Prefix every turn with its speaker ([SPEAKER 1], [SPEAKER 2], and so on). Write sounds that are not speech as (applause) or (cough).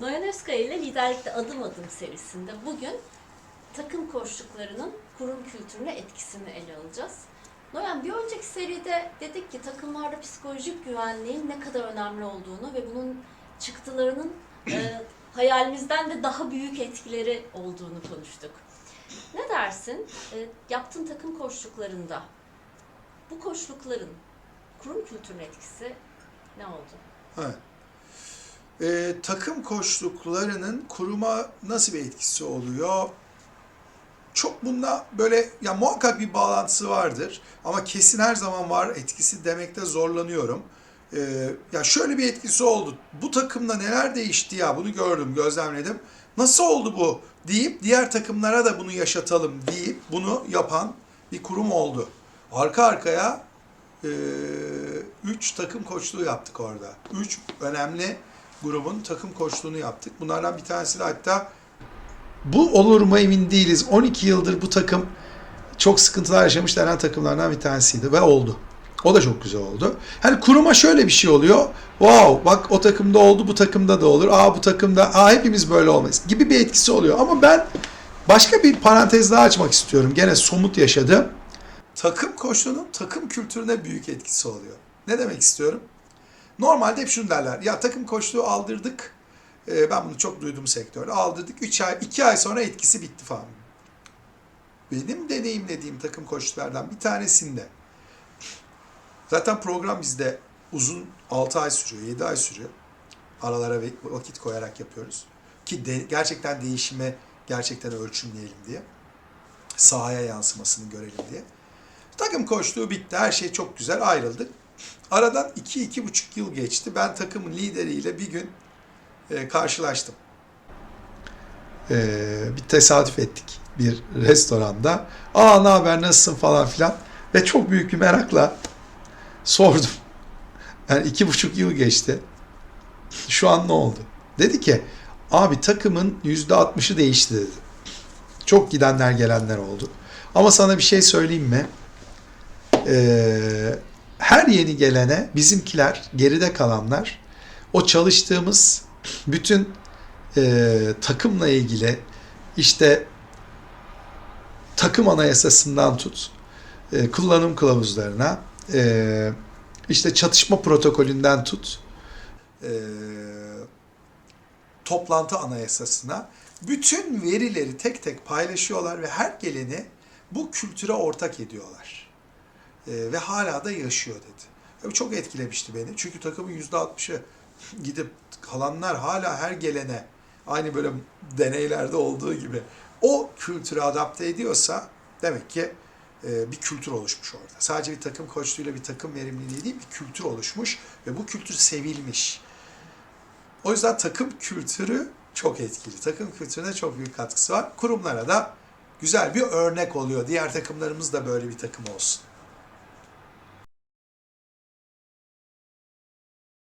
[SPEAKER 1] Noyan Özkaya ile Liderlikte Adım Adım serisinde bugün takım koçluklarının kurum kültürüne etkisini ele alacağız. Noyan bir önceki seride dedik ki takımlarda psikolojik güvenliğin ne kadar önemli olduğunu ve bunun çıktılarının e, (clears throat) hayalimizden de daha büyük etkileri olduğunu konuştuk. Ne dersin? E, yaptığın takım koçluklarında bu koçlukların kurum kültürüne etkisi ne oldu?
[SPEAKER 2] Evet. Ee, takım koçluklarının kuruma nasıl bir etkisi oluyor? Çok bunda böyle ya muhakkak bir bağlantısı vardır ama kesin her zaman var etkisi demekte zorlanıyorum. Ee, ya şöyle bir etkisi oldu. Bu takımda neler değişti ya bunu gördüm, gözlemledim. Nasıl oldu bu deyip diğer takımlara da bunu yaşatalım deyip bunu yapan bir kurum oldu. Arka arkaya 3 takım koçluğu yaptık orada. 3 önemli grubun takım koçluğunu yaptık. Bunlardan bir tanesi de hatta bu olur mu emin değiliz. 12 yıldır bu takım çok sıkıntılar yaşamış denen takımlardan bir tanesiydi ve oldu. O da çok güzel oldu. Hani kuruma şöyle bir şey oluyor. Wow bak o takımda oldu bu takımda da olur. Aa bu takımda aa hepimiz böyle olmayız gibi bir etkisi oluyor. Ama ben başka bir parantez daha açmak istiyorum. Gene somut yaşadım. Takım koçluğunun takım kültürüne büyük etkisi oluyor. Ne demek istiyorum? Normalde hep şunu derler. Ya takım koçluğu aldırdık. Ee, ben bunu çok duydum sektörde. Aldırdık 3 ay, 2 ay sonra etkisi bitti falan. Benim deneyimlediğim takım koçlardan bir tanesinde zaten program bizde uzun 6 ay sürüyor, 7 ay sürüyor. Aralara vakit koyarak yapıyoruz. Ki de, gerçekten değişime gerçekten ölçümleyelim diye. Sahaya yansımasını görelim diye. Takım koçluğu bitti. Her şey çok güzel. Ayrıldık. Aradan 2-2,5 yıl geçti. Ben takımın lideriyle bir gün e, karşılaştım. E, bir tesadüf ettik bir restoranda. Aa ne haber nasılsın falan filan. Ve çok büyük bir merakla sordum. Yani iki buçuk yıl geçti. Şu an ne oldu? Dedi ki abi takımın yüzde altmışı değişti dedi. Çok gidenler gelenler oldu. Ama sana bir şey söyleyeyim mi? Ee, her yeni gelene bizimkiler, geride kalanlar o çalıştığımız bütün e, takımla ilgili işte takım anayasasından tut, e, kullanım kılavuzlarına, e, işte çatışma protokolünden tut, e, toplantı anayasasına bütün verileri tek tek paylaşıyorlar ve her geleni bu kültüre ortak ediyorlar. E, ve hala da yaşıyor dedi. Bu çok etkilemişti beni. Çünkü takımın %60'ı gidip kalanlar hala her gelene aynı böyle deneylerde olduğu gibi o kültüre adapte ediyorsa demek ki e, bir kültür oluşmuş orada. Sadece bir takım koçluğuyla bir takım verimliliği değil bir kültür oluşmuş ve bu kültür sevilmiş. O yüzden takım kültürü çok etkili. Takım kültürüne çok büyük katkısı var. Kurumlara da güzel bir örnek oluyor. Diğer takımlarımız da böyle bir takım olsun.